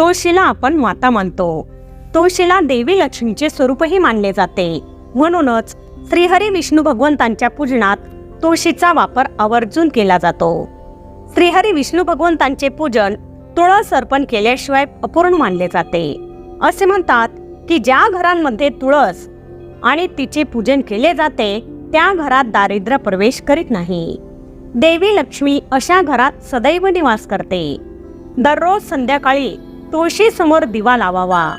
तुळशीला आपण माता मानतो तुळशीला देवी लक्ष्मीचे स्वरूपही मानले जाते. म्हणूनच श्रीहरी विष्णू भगवंतांच्या पूजनात तुळशीचा वापर आवर्जून केला जातो. श्रीहरी विष्णू भगवंतांचे पूजन तुळस अर्पण केल्याशिवाय अपूर्ण मानले जाते. असे म्हणतात की ज्या घरांमध्ये तुळस आणि तिचे पूजन केले जाते त्या घरात दारिद्र्य प्रवेश करीत नाही. देवी लक्ष्मी अशा घरात सदैव निवास करते. दररोज संध्याकाळी तुळशी समोर दिवा लावावा.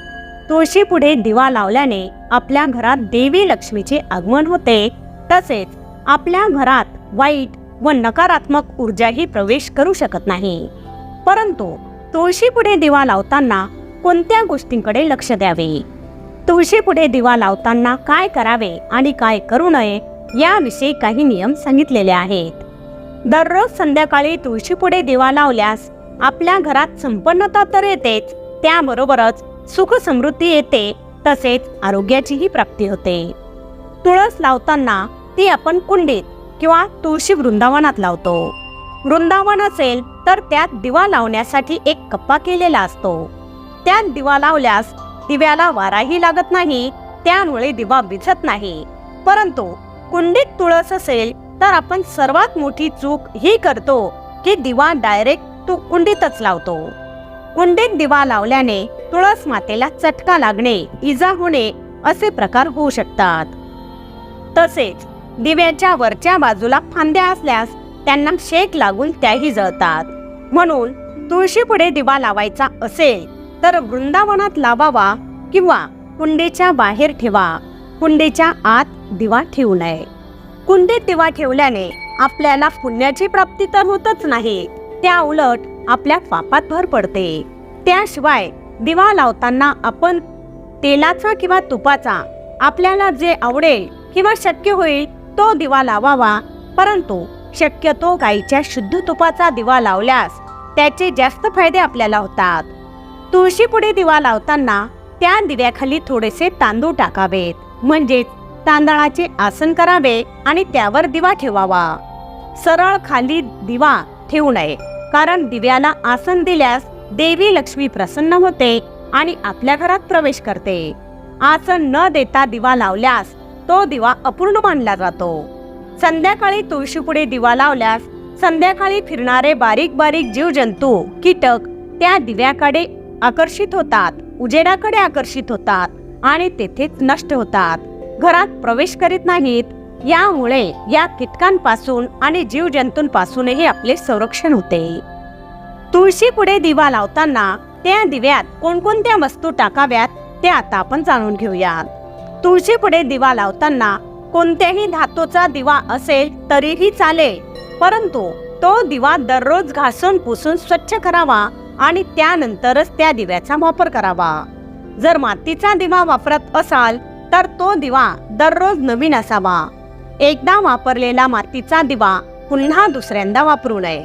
तुळशी पुढे दिवा लावल्याने आपल्या घरात देवी लक्ष्मीचे आगमन होते. तसेच आपल्या घरात वाईट व नकारात्मक ऊर्जाही प्रवेश करू शकत नाही. परंतु तुळशी पुढे दिवा लावताना कोणत्या गोष्टींकडे लक्ष द्यावे? तुळशी पुढे दिवा लावताना काय करावे आणि काय करू नये याविषयी काही नियम सांगितलेले आहेत. दररोज संध्याकाळी तुळशीपुढे दिवा लावल्यास आपल्या घरात संपन्नता तर येतेच त्याबरोबरच सुख समृद्धी येते तसेच आरोग्याचीही प्राप्ती होते. तुळस लावताना ती आपण कुंडीत किंवा तुळशी वृंदावनात लावतो. वृंदावन असेल तर त्यात दिवा लावण्यासाठी एक कप्पा केलेला असतो. त्यात दिवा लावल्यास दिव्याला वाराही लागत नाही त्यामुळे दिवा भिजत नाही. परंतु कुंडीत तुळस असेल तर आपण सर्वात मोठी चूक ही करतो की दिवा डायरेक्ट तू कुंडीतच लावतो. कुंडीत दिवा लावल्याने तुळस मातेला चटका लागणे इजा होणे असे प्रकार होऊ शकतात. तसेच दिव्याच्या वरच्या बाजूला फांद्या असल्यास त्यांना शेक लागून त्याही जळतात. म्हणून तुळशीपुढे दिवा लावायचा असेल तर वृंदावनात लावावा किंवा कुंडीच्या बाहेर ठेवा. कुंडीच्या आत दिवा ठेवू नये. कुंडीत दिवा ठेवल्याने आपल्याला पुण्याची प्राप्ती तर होतच नाही. त्या उलट आपल्या पापात भर पडते. त्याशिवाय दिवा लावताना आपण तेलाचा किंवा तुपाचा आपल्याला जे आवडेल किंवा शक्य होईल तो दिवा लावावा. परंतु शक्यतो गाईच्या शुद्ध तुपाचा दिवा लावल्यास त्याचे जास्त फायदे आपल्याला होतात. तुळशीपुढे दिवा लावताना त्या दिव्याखाली थोडेसे तांदूळ टाकावेत. म्हणजेच तांदळाचे आसन करावे आणि त्यावर दिवा ठेवावा. सरळ खाली दिवा ठेवू नये. कारण दिव्याला आसन दिल्यास देवी लक्ष्मी प्रसन्न होते आणि आपल्या घरात प्रवेश करते. आसन न देता दिवा लावल्यास तो दिवा अपूर्ण मानला जातो. संध्याकाळी तुळशीपुढे दिवा लावल्यास संध्याकाळी फिरणारे बारीक बारीक जीवजंतू कीटक त्या दिव्याकडे आकर्षित होतात उजेडाकडे आकर्षित होतात आणि तेथेच नष्ट होतात. घरात प्रवेश करीत नाहीत यामुळे या कीटकांपासून आणि जीवजंतूंपासूनही आपले संरक्षण होते. तुळशी पुढे दिवा लावताना त्या दिव्यात कोणकोणत्या वस्तू टाकाव्यात ते आता आपण जाणून घेऊयात तुळशी पुढे दिवा लावताना कोणत्याही धातूचा दिवा असेल तरीही चालेल परंतु तो दिवा दररोज घासून पुसून स्वच्छ करावा आणि त्यानंतरच त्या दिव्याचा वापर करावा. जर मातीचा दिवा वापरत असाल तर तो दिवा दररोज नवीन असावा. एकदा वापरलेला मातीचा दिवा पुन्हा दुसऱ्यांदा वापरू नये.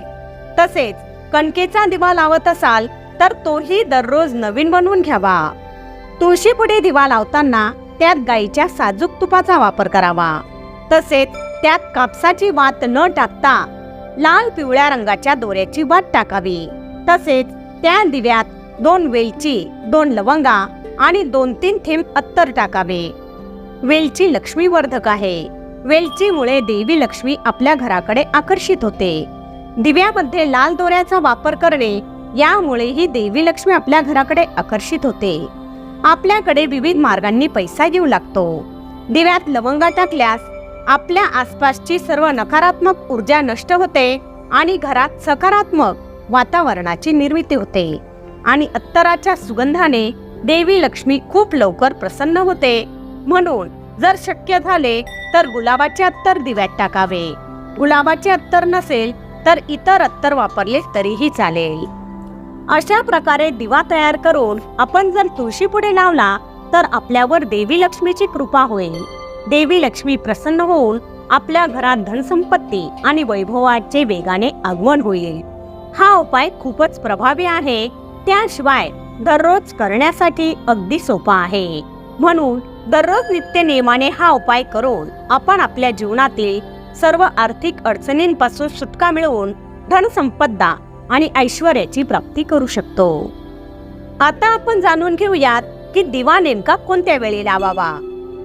तसेच कणकेचा दिवा लावत असाल तर तोही दररोज नवीन बनवून घ्यावा. तुळशीपुढे दिवा लावताना त्यात गाईच्या साजूक तुपाचा वापर करावा. तसेच त्यात कापसाची वात न टाकता लाल पिवळ्या रंगाच्या दोऱ्याची वात टाकावी. तसेच त्या दिव्यात दोन वेलची दोन लवंगा आणि दोन तीन थेंब अत्तर टाकावे. वेलची लक्ष्मीवर्धक आहे. वेलचीमुळे देवी लक्ष्मी आपल्या घराकडे आकर्षित होते. दिव्यामध्ये लाल दोऱ्याचा वापर करणे यामुळे ही देवी लक्ष्मी आपल्या घराकडे आकर्षित होते. आपल्याकडे विविध मार्गांनी पैसा येऊ लागतो. दिव्यात लवंगा टाकल्यास आपल्या आसपासची सर्व नकारात्मक ऊर्जा नष्ट होते आणि घरात सकारात्मक वातावरणाची निर्मिती होते आणि अत्तराच्या सुगंधाने देवी लक्ष्मी खूप लवकर प्रसन्न होते. म्हणून जर शक्य झाले तर गुलाबाचे अत्तर दिव्यात टाकावे. गुलाबाचे अत्तर नसेल तर इतर अत्तर वापरले तरीही चालेल. अशा प्रकारे दिवा तयार करून आपण जर तुळशी पुढे लावला तर आपल्यावर देवी लक्ष्मीची कृपा होईल. देवी लक्ष्मी प्रसन्न होऊन आपल्या घरात धनसंपत्ती आणि वैभवाचे वेगाने आगमन होईल. हा उपाय खूपच प्रभावी आहे. त्याशिवाय दररोज करण्यासाठी अगदी सोपा आहे. म्हणून दररोज नित्य नियमाने हा उपाय करून आपण आपल्या जीवनातील सर्व आर्थिक अडचणींपासून सुटका मिळवून धनसंपदा आणि ऐश्वर्याची प्राप्ती करू शकतो. आता आपण जाणून घेऊयात की दिवा नेमका कोणत्या वेळी लावावा?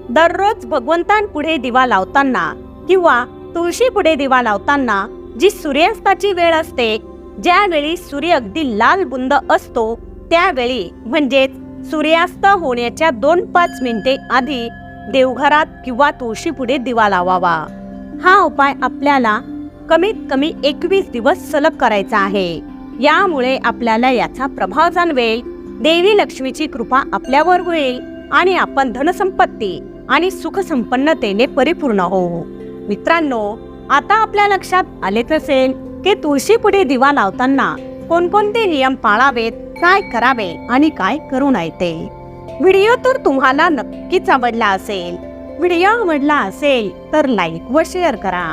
दररोज भगवंतांपुढे दिवा लावताना किंवा तुळशी पुढे दिवा लावताना जी सूर्यास्ताची वेळ असते ज्यावेळी सूर्य अगदी लाल बुंद असतो त्यावेळी म्हणजेच सूर्यास्त होण्याच्या दोन पाच मिनिटे आधी देवघरात किंवा तुळशी पुढे दिवा लावावा. हा उपाय आपल्याला कमीत कमी एकवीस दिवस सलग करायचा आहे. यामुळे आपल्याला याचा प्रभाव जाणवेल. देवी लक्ष्मीची कृपा आपल्यावर होईल आणि आपण धनसंपत्ती आणि सुख संपन्नतेने परिपूर्ण होऊ. मित्रांनो आता आपल्या लक्षात आलेच असेल की तुळशी पुढे दिवा लावताना कोणकोणते नियम पाळावेत काय करावे आणि काय करू नये ते व्हिडिओ तर तुम्हाला नक्कीच आवडला असेल. व्हिडिओ आवडला असेल तर लाईक व शेअर करा.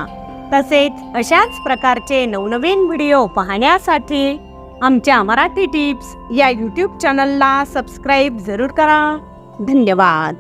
तसेच अशाच प्रकारचे नवनवीन व्हिडिओ पाहण्यासाठी आमच्या मराठी टिप्स या यूट्यूब चॅनलला सबस्क्राईब जरूर करा. धन्यवाद.